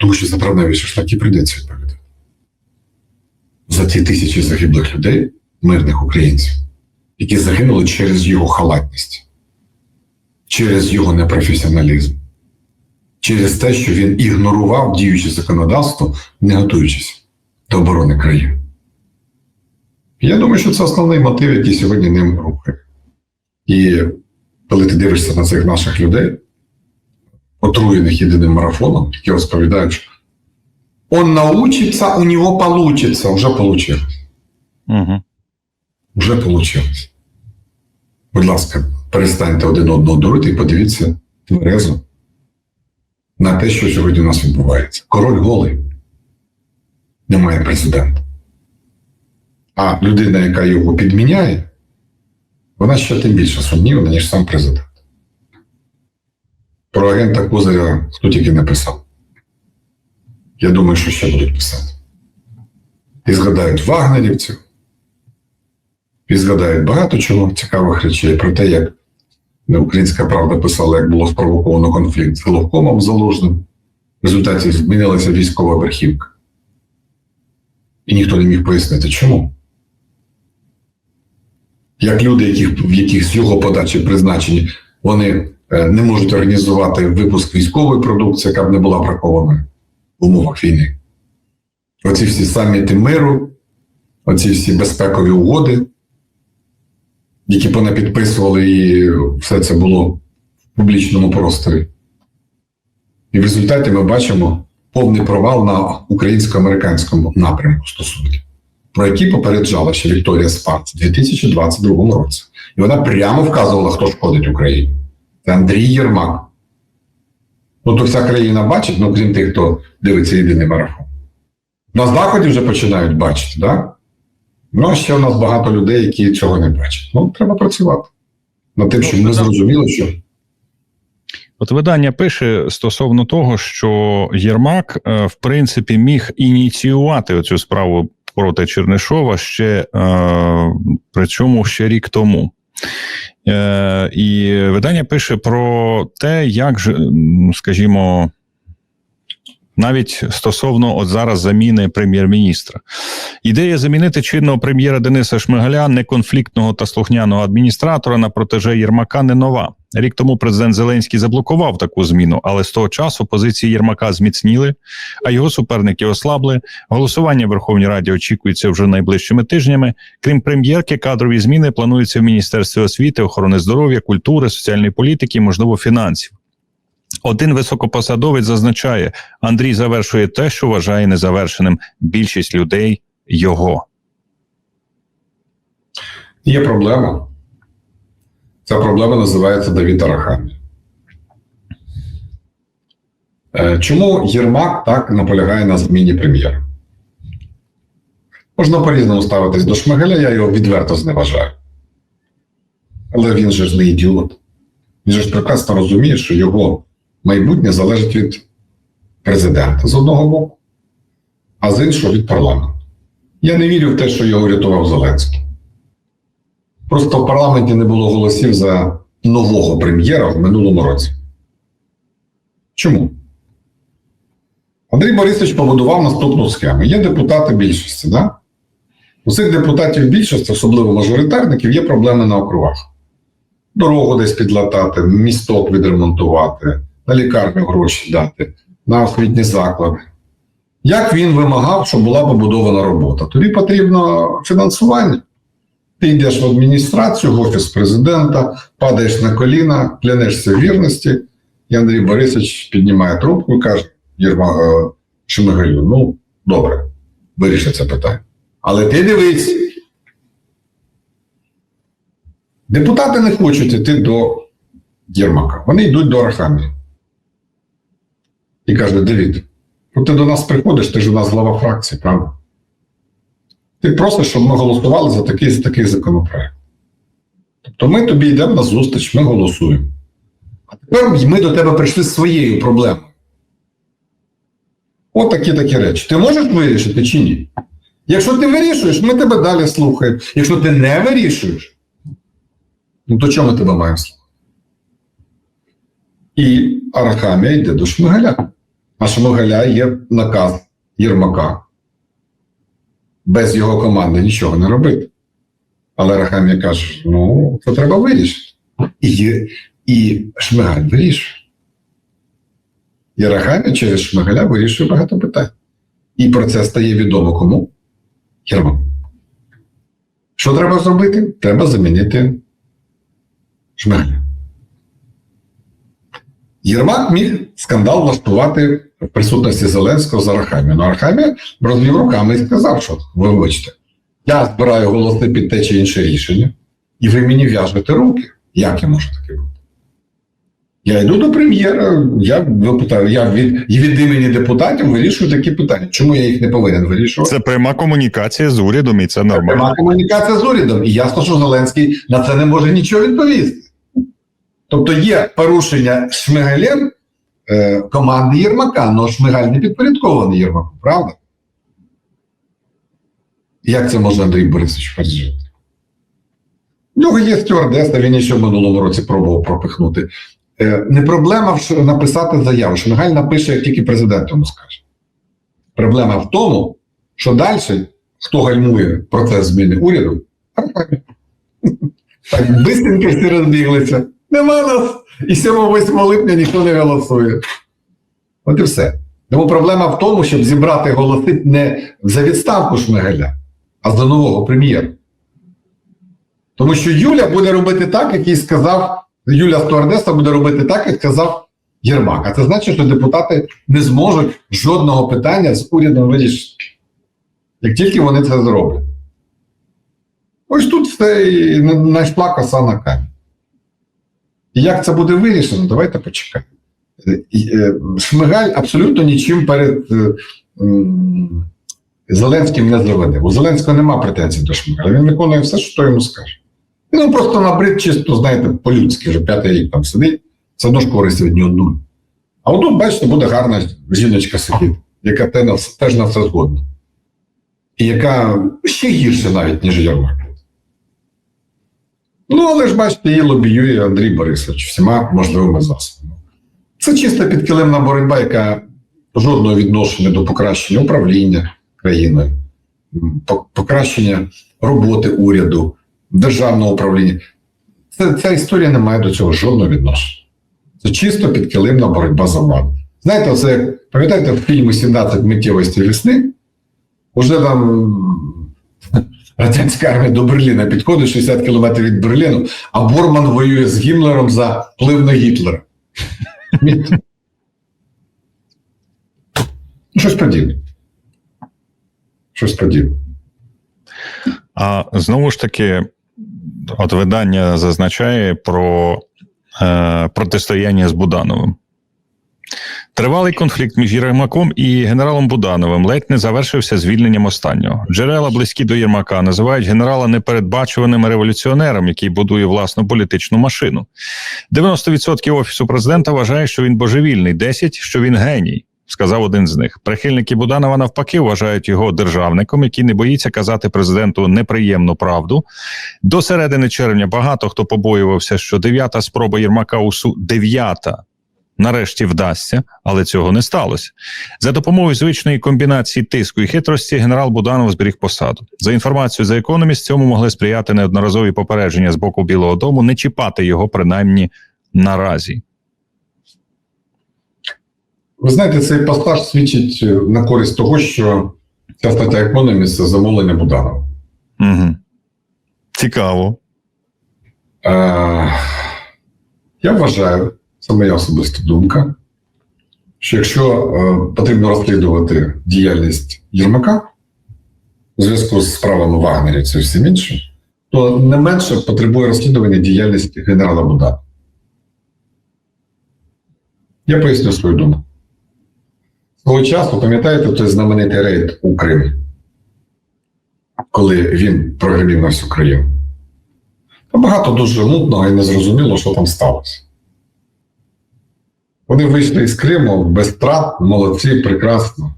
Тому що за травневі шашлаки прийдеться відповідати. За ті тисячі загиблих людей, мирних українців, які загинули через його халатність, через його непрофесіоналізм, через те, що він ігнорував діюче законодавство, не готуючись до оборони країни. Я думаю, що це основний мотив, який сьогодні ним рухає. І коли ти дивишся на цих наших людей, отруєних єдиним марафоном, які розповідають, що он научится, у него получится. Уже получилось. Угу. Уже получилось. Будь ласка, перестаньте один одного дурити і подивіться тверезо на те, що сьогодні у нас відбувається. Король голий. Немає президента. А людина, яка його підміняє, вона ще тим більше сумнівна, ніж сам президент. Про агента Козиря хто тільки не писав. Я думаю, що ще будуть писати. І згадають вагнерівців, і згадають багато чого цікавих речей про те, як українська правда писала, як було спровоковано конфлікт з Головкомом Залужним. В результаті змінилася військова верхівка. І ніхто не міг пояснити, чому. Як люди, яких, в яких з його подачі призначені, вони не можуть організувати випуск військової продукції, яка б не була бракованою в умовах війни. Оці всі саміти миру, оці всі безпекові угоди, які понапідписували, і все це було в публічному просторі. І в результаті ми бачимо повний провал на українсько-американському напрямку стосунків, про які попереджала ще Вікторія Спарц у 2022 році. І вона прямо вказувала, хто шкодить Україні. Це Андрій Єрмак. Ну, то вся країна бачить, ну крім тих, хто дивиться єдиний марафон. На заході вже починають бачити? Да? Ну, а ще у нас багато людей, які цього не бачать. Ну, треба працювати над тим, щоб ми зрозуміли, що От видання пише стосовно того, що Єрмак, е, в принципі, міг ініціювати цю справу проти Чернишова ще е, причому ще рік тому. Е, І видання пише про те, як скажімо, навіть стосовно от зараз заміни прем'єр-міністра. Ідея замінити чинного прем'єра Дениса Шмигаля, неконфліктного та слухняного адміністратора на протеже Єрмака не нова. Рік тому президент Зеленський заблокував таку зміну, але з того часу позиції Єрмака зміцніли, а його суперники ослабли. Голосування в Верховній Раді очікується вже найближчими тижнями. Крім прем'єрки, кадрові зміни плануються в Міністерстві освіти, охорони здоров'я, культури, соціальної політики, можливо, фінансів. Один високопосадовець зазначає, Андрій завершує те, що вважає незавершеним більшість людей його. є проблема. Ця проблема називається Давід Арахамія. Е, Чому Єрмак так наполягає на зміні прем'єра? Можна по-різному ставитись до Шмигаля, я його відверто зневажаю. Але він же ж не ідіот. Він же ж прекрасно розуміє, що його майбутнє залежить від президента з одного боку, а з іншого від парламенту. Я не вірю в те, що його рятував Зеленський. Просто в парламенті не було голосів за нового прем'єра в минулому році. Чому? Андрій Борисович побудував наступну схему. Є депутати більшості, да? У цих депутатів більшості, особливо мажоритарників, є проблеми на округах. Дорогу десь підлатати, місток відремонтувати, на лікарню гроші дати, на освітні заклади. Як він вимагав, щоб була побудована робота? Тобі потрібно фінансування. Ти йдеш в адміністрацію, в офіс президента, падаєш на коліна, клянешся вірності, і Андрій Борисович піднімає трубку і каже Єрма е, Шмигалю, ну, добре, вирішить це питання. Але ти дивись. Депутати не хочуть йти до Єрмака. Вони йдуть до Арахамії. І каже, Давід, ну ти до нас приходиш, ти ж у нас глава фракції, правда? Ти просиш, щоб ми голосували за такий за такий законопроект. Тобто ми тобі йдемо на зустріч, ми голосуємо. А тепер ми до тебе прийшли з своєю проблемою. От такі такі речі. Ти можеш вирішити чи ні? Якщо ти вирішуєш, ми тебе далі слухаємо. Якщо ти не вирішуєш, ну то чому ми тебе маємо слухати? І Арахамія йде до Шмигаля. А Шмигаля є наказ Єрмака. Без його команди нічого не робити. Але Рахамія каже: ну, це треба вирішити. І, і Шмигаль вирішує. І Рахамія через Шмигаля вирішує багато питань. І про це стає відомо кому? Єрмаку. Що треба зробити? Треба замінити Шмигаля. Єрмак міг скандал влаштувати в присутності Зеленського за Арахамію. Ну, Арахамія розвів руками і сказав, що вибачте, я збираю голоси під те чи інше рішення, і ви мені в'яжете руки. Як я можу таке бути? Я йду до прем'єра, я випитаю, я від, від імені депутатів вирішую такі питання. Чому я їх не повинен вирішувати? Це пряма комунікація з урядом, і це нормально. Пряма комунікація з урядом. І ясно, що Зеленський на це не може нічого відповісти. Тобто є порушення Шмигалем е, команди Єрмака, але Шмигаль не підпорядкований Єрмаку, правда? Як це може Андрій Борисович пережити? У нього є стюардеса, він ще в минулому році пробував пропихнути. Е, не проблема в написати заяву. Шмигаль напише, як тільки президент йому скаже. Проблема в тому, що далі хто гальмує процес зміни уряду, так бистренько всі розбіглися. Нема нас. І 7-8 липня ніхто не голосує. От і все. Тому проблема в тому, щоб зібрати голоси не за відставку Шмигаля, а за нового прем'єра. Тому що Юля буде робити так, як їй сказав, Юля Стюардеса буде робити так, як сказав Єрмак. А це значить, що депутати не зможуть жодного питання з урядом вирішити. Як тільки вони це зроблять. Ось тут все і знайшла коса на камінь. І як це буде вирішено, давайте почекаємо. Е, е, Шмигаль абсолютно нічим перед е, Зеленським не заведе. У Зеленського нема претензій до Шмигаля. Він виконує все, що йому скаже. Ну, просто набрид чисто, знаєте, по-людськи, вже п'ятий рік там сидить, все одно ж користі від нього нуль. А отут, бачите, буде гарна жіночка сидіти, яка теж на все згодна. І яка ще гірше навіть, ніж Єрмак. Ну, але ж бачите, її лобіює Андрій Борисович всіма можливими засобами. Це чиста підкилимна боротьба, яка жодного відношення до покращення управління країною, покращення роботи уряду, державного управління. Це, ця історія не має до цього жодного відношення. Це чисто підкилимна боротьба за владу. Знаєте, це пам'ятаєте в фільмі «17 миттєвості весни? Уже там радянська армія до Берліна підходить 60 кілометрів від Берліну, а Борман воює з Гімлером за вплив на Гітлера. Ну, Щось подібне. Щось подібне. А знову ж таки, от видання зазначає про е, протистояння з Будановим. Тривалий конфлікт між Єрмаком і генералом Будановим ледь не завершився звільненням останнього. Джерела, близькі до Єрмака, називають генерала непередбачуваним революціонером, який будує власну політичну машину. 90% офісу президента вважає, що він божевільний, 10% – що він геній. Сказав один з них. Прихильники Буданова навпаки вважають його державником, який не боїться казати президенту неприємну правду. До середини червня багато хто побоювався, що дев'ята спроба Єрмака у су дев'ята нарешті вдасться, але цього не сталося. За допомогою звичної комбінації тиску і хитрості генерал Буданов зберіг посаду. За інформацією за економіст, цьому могли сприяти неодноразові попередження з боку Білого Дому не чіпати його принаймні наразі. Ви знаєте, цей пасаж свідчить е, на користь того, що ця стаття економіст це замовлення Буданова. Угу. Цікаво. Е, я вважаю, це моя особиста думка, що якщо е, потрібно розслідувати діяльність Єрмака у зв'язку з справами вагнерівців і всім іншим, то не менше потребує розслідування діяльність генерала Буданова. Я поясню свою думку. Свого часу, пам'ятаєте, той знаменитий рейд у Крим, коли він прогремів на всю країну? Багато дуже мутного і незрозуміло, що там сталося. Вони вийшли із Криму без втрат, молодці, прекрасно.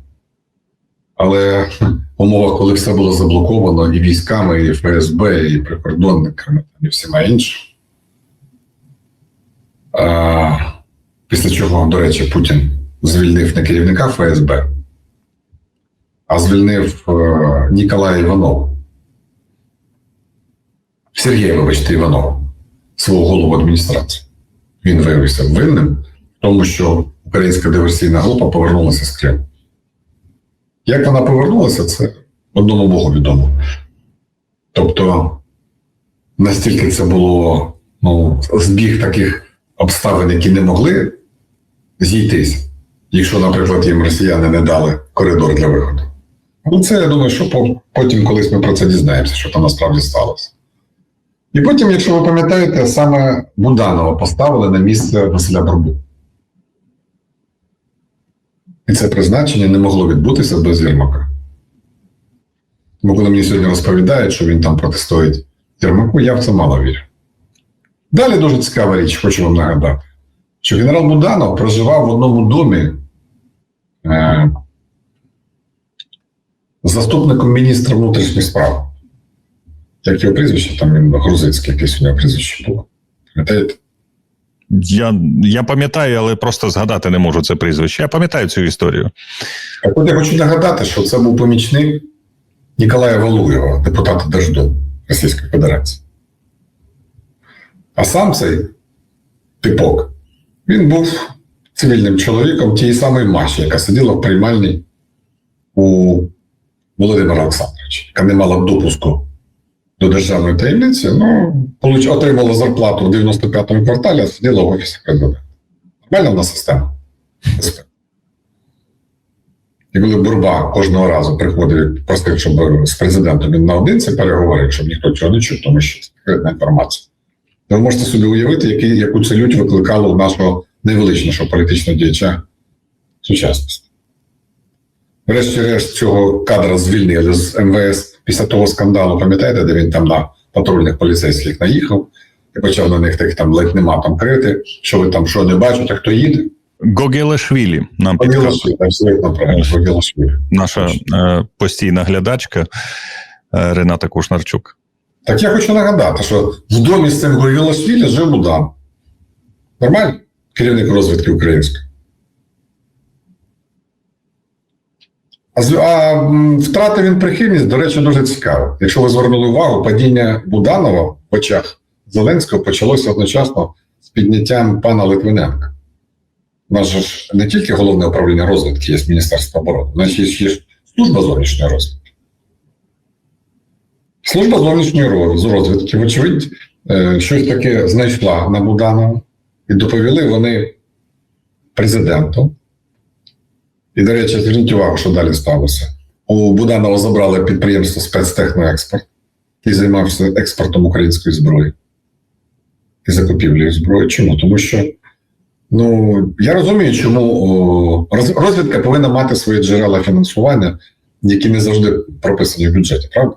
Але умовах, коли все було заблоковано і військами, і ФСБ, і прикордонниками, і всіма іншими. А, після чого, до речі, Путін звільнив не керівника ФСБ, а звільнив е, Ніколая Іванова. Сергія, вибачте, Іванова, свого голову адміністрації. Він виявився винним тому, що українська диверсійна група повернулася з Криму. Як вона повернулася, це одному Богу відомо. Тобто, настільки це було ну, збіг таких обставин, які не могли зійтись, якщо, наприклад, їм росіяни не дали коридор для виходу. Ну, це я думаю, що потім колись ми про це дізнаємося, що там насправді сталося. І потім, якщо ви пам'ятаєте, саме Буданова поставили на місце Василя Бурбу. І це призначення не могло відбутися без Єрмака. Бо коли мені сьогодні розповідають, що він там протистоїть Єрмаку, я в це мало вірю. Далі дуже цікава річ, хочу вам нагадати, що генерал Буданов проживав в одному домі е, з заступником міністра внутрішніх справ. Як його прізвище, там він грузинське якесь у нього прізвище було. Пам'ятаєте? Я, я пам'ятаю, але просто згадати не можу це прізвище. Я пам'ятаю цю історію. От я хочу нагадати, що це був помічник Ніколая Валуєва, депутата Держдуму Російської Федерації. А сам цей типок, він був цивільним чоловіком тієї самої Маші, яка сиділа в приймальні у Володимира Олександровича, яка не мала допуску до державної таємниці, ну, отримала зарплату в 95-му кварталі, а сиділа в офісі президента. Нормальна в нас система. І коли Бурба кожного разу приходив і просив, щоб з президентом він наодинці переговорив, щоб ніхто цього не чув, тому що секретна інформація. То ви можете собі уявити, який, яку це лють викликало у нашого найвеличнішого політичного діяча сучасності. Врешті-решт цього кадра звільнили з МВС після того скандалу, пам'ятаєте, де він там на патрульних поліцейських наїхав і почав на них так там ледь нема там крити, що ви там що не бачите, хто їде. Гогелешвілі нам підказує наша е, постійна глядачка е, Рената Кушнарчук. Так я хочу нагадати, що в домі з цим Гогілашвілі жив Будан. Нормально? Керівник розвідки української. А, з- втратив він прихильність, до речі, дуже цікаво. Якщо ви звернули увагу, падіння Буданова в очах Зеленського почалося одночасно з підняттям пана Литвиненка. У нас ж не тільки головне управління розвідки є Міністерство оборони, у нас є ж служба зовнішньої розвідки. Служба зовнішньої розвідки, вочевидь, е, щось таке знайшла на Буданова і доповіли вони президенту. І, до речі, зверніть увагу, що далі сталося. У Буданова забрали підприємство спецтехноекспорт, який займався експортом української зброї і закупівлею зброї. Чому? Тому що ну, я розумію, чому о, розвідка повинна мати свої джерела фінансування, які не завжди прописані в бюджеті, правда?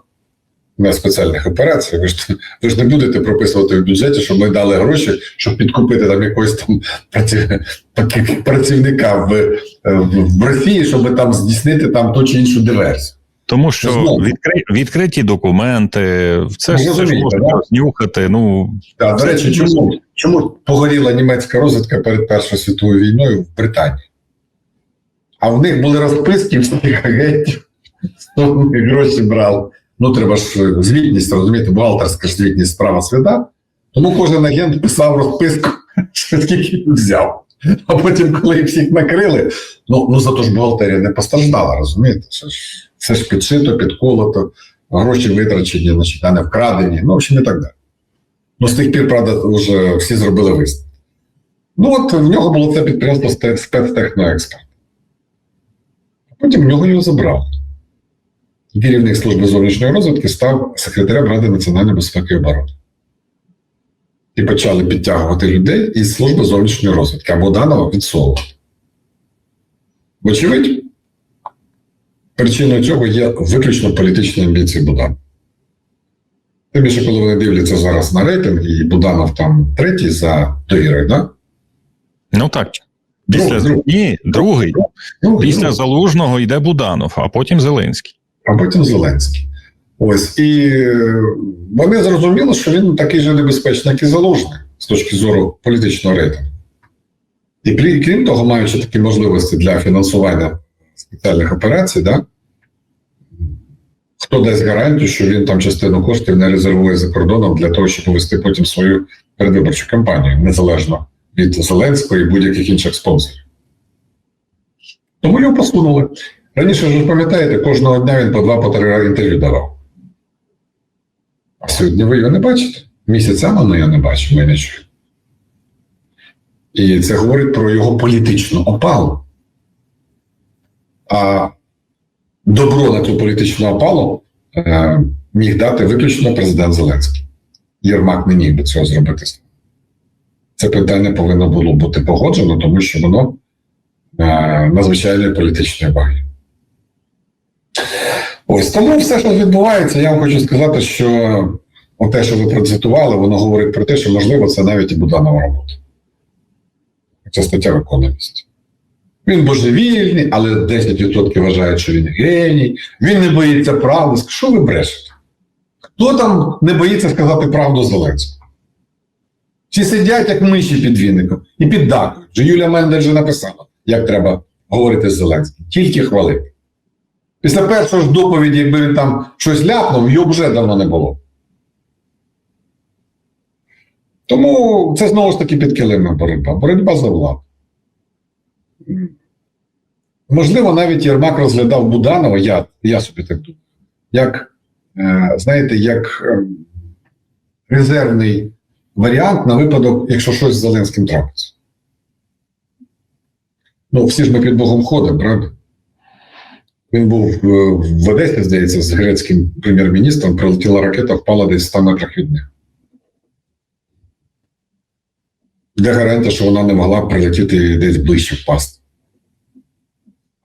На спеціальних операціях. Ви ж, ви ж не будете прописувати в бюджеті, щоб ми дали гроші, щоб підкупити там якогось там праці- працівника в, в, Росії, щоб там здійснити там ту чи іншу диверсію. Тому що відкри, відкриті документи, це ж можна да? Ну Да, до речі, чому, чому погоріла німецька розвідка перед Першою світовою війною в Британії? А в них були розписки всіх агентів, хто гроші брав. Ну, треба ж е, звітність, розумієте, бухгалтерська ж звітність справа свята. Тому кожен агент писав розписку, скільки він взяв. А потім, коли їх всіх накрили, ну, ну зато ж бухгалтерія не постраждала, розумієте? Це ж, це ж підшито, підколото, гроші витрачені, значить, а не вкрадені, ну, в общем, і так далі. Ну, з тих пір, правда, вже всі зробили висновки. Ну, от в нього було це підприємство «Спе- спецтехноекспорт. А потім в нього його забрали. Керівник служби зовнішньої розвідки став секретарем Ради національної безпеки і оборони. І почали підтягувати людей із служби зовнішньої розвідки, а Буданова відсовувати. Вочевидь, причиною цього є виключно політичні амбіції Буданова. Тим більше, коли вони дивляться зараз на рейтинг, і Буданов там третій за довірою, да? ну так. Після Друг- друг. другий. Ну, Після ну, Залужного йде Буданов, а потім Зеленський. А потім Зеленський. Ось. І е, вони зрозуміли, що він такий же небезпечний, як і Залужний, з точки зору політичного рейтингу. І крі- крім того, маючи такі можливості для фінансування спеціальних операцій, да, хто дасть гарантію, що він там частину коштів не резервує за кордоном для того, щоб повести потім свою передвиборчу кампанію, незалежно від Зеленського і будь-яких інших спонсорів. Тому його посунули. Раніше ви пам'ятаєте, кожного дня він по два по три інтерв'ю давав. А сьогодні ви його не бачите. Місяцями ми його не бачимо і не чуємо. І це говорить про його політичну опалу. А добро на цю політичну опалу е, міг дати виключно президент Зеленський. Єрмак не міг би цього зробити. Це питання повинно було бути погоджено, тому що воно е, надзвичайної політичної ваги. Ось тому все, що відбувається, я вам хочу сказати, що те, що ви процитували, воно говорить про те, що можливо це навіть і Буданова робота. Це стаття в економісті. Він божевільний, але 10% вважають, що він геній, він не боїться правди. Що ви брешете? Хто там не боїться сказати правду Зеленському? Всі сидять, як миші під віником, і піддакують. Юлія Мендель вже написала, як треба говорити з Зеленським. Тільки хвалити. Після першої ж доповіді, якби він там щось ляпнув, його вже давно не було. Тому це знову ж таки підкилимна боротьба. Боротьба за владу. Можливо, навіть Єрмак розглядав Буданова, я, я собі так думаю, як, е, знаєте, як е, резервний варіант на випадок, якщо щось з Зеленським трапиться. Ну, всі ж ми під Богом ходимо, правда? Він був е, в Одесі, здається, з грецьким прем'єр-міністром, прилетіла ракета, впала десь 100 метрах від них. Де гарантія, що вона не могла прилетіти десь ближче впасти?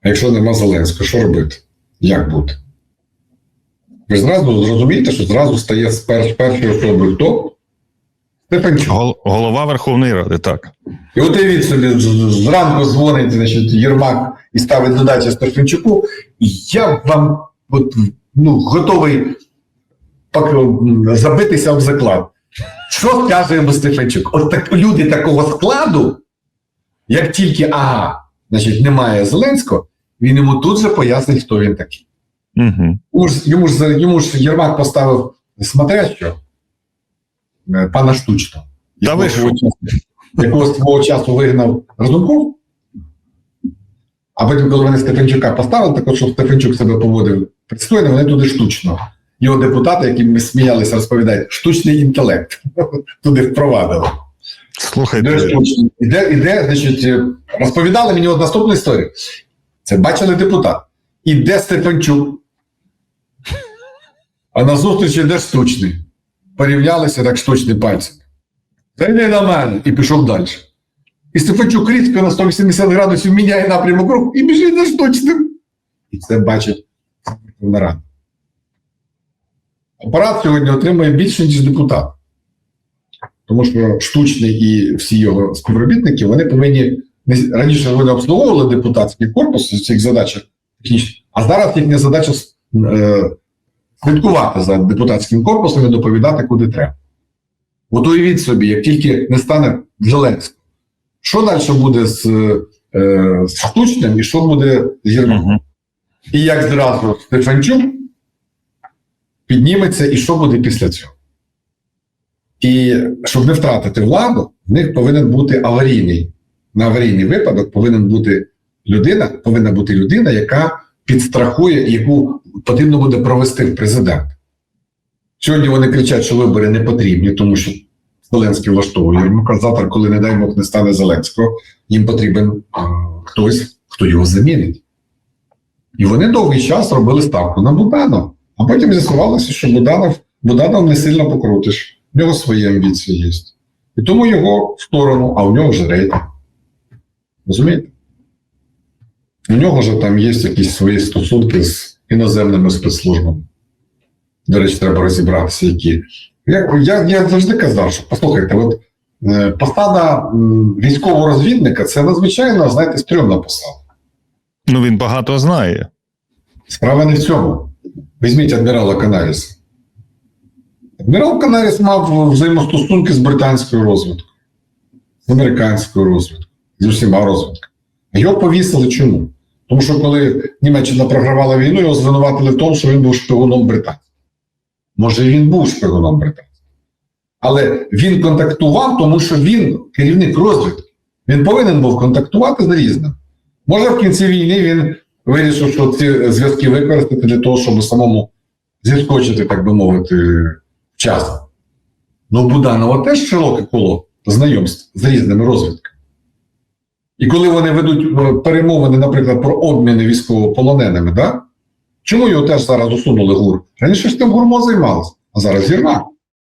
А якщо нема Зеленського, що робити? Як бути? Ви зразу зрозумієте, що зразу стає з перш, першою особою хто? Стефанчук. Гол- голова Верховної Ради, так. І от з- зранку дзвонить значить, Єрмак і ставить задачу Стефанчуку, я вам от, ну, готовий пак- забитися об заклад. Що скаже йому Стефанчук? От так, люди такого складу, як тільки ага, значить, немає Зеленського, він йому тут же пояснить, хто він такий. Угу. Йому ж, йому ж, йому ж Єрмак поставив смотрящого, е, пана штучного. Якого свого часу- якого свого часу вигнав Разумков. А потім, коли вони Стефанчука поставили, так от, щоб Стефанчук себе поводив пристойно, вони туди штучно. Його депутати, які ми сміялися, розповідають, штучний інтелект туди впровадили. Слухайте. Іде, іде, значить, розповідали мені от наступну історію. Це бачили депутат. Іде Стефанчук. А на зустріч іде штучний. Порівнялися так штучний пальцем. Та йди на мене. І пішов далі. І Стефанчук різко на 180 градусів міняє напрямок руху і біжить за штучним. І це бачить Верховна Рада. Апарат сьогодні отримує більше, ніж депутат. Тому що штучний і всі його співробітники вони повинні раніше вони обслуговували депутатський корпус з цих задач технічних, а зараз їхня задача е, слідкувати за депутатським корпусом і доповідати, куди треба. От уявіть собі, як тільки не стане Зеленського, що далі буде з, е, з штучним і що буде з Єрмаком? І як зразу Стефанчук підніметься, і що буде після цього? І щоб не втратити владу, в них повинен бути аварійний. На аварійний випадок повинен бути людина, повинна бути людина, яка підстрахує, яку потрібно буде провести в президент. Сьогодні вони кричать, що вибори не потрібні, тому що Зеленський влаштовує. Йому завтра, коли не дай Бог не стане Зеленського, їм потрібен хтось, хто його замінить. І вони довгий час робили ставку на Буданова. А потім з'ясувалося, що Буданов, Буданов не сильно покрутиш. В нього свої амбіції є. І тому його в сторону, а у нього вже рейтинг. Розумієте? У нього вже там є якісь свої стосунки з іноземними спецслужбами. До речі, треба розібратися, які. Я, я, я завжди казав, що послухайте, от е, посада військового розвідника це надзвичайно, знаєте, стрьомна посада. Ну він багато знає. Справа не в цьому. Візьміть адмірала Канаріса. Адмірал Канаріс мав взаємостосунки з британською розвідкою, з американською розвідкою, з усіма розвідками. Його повісили чому? Тому що коли Німеччина програвала війну, його звинуватили в тому, що він був шпигуном британців. Може, він був шпигуном британців. Але він контактував, тому що він керівник розвідки. Він повинен був контактувати з різним. Може, в кінці війни він вирішив, що ці зв'язки використати для того, щоб самому зіскочити, так би мовити, вчасно. Ну, Буданова теж широке коло знайомств з різними розвідками. І коли вони ведуть е, перемовини, наприклад, про обміни військовополоненими, да? Чому його теж зараз усунули ГУР? Раніше ж тим гурмо займалась, а зараз Єрмак.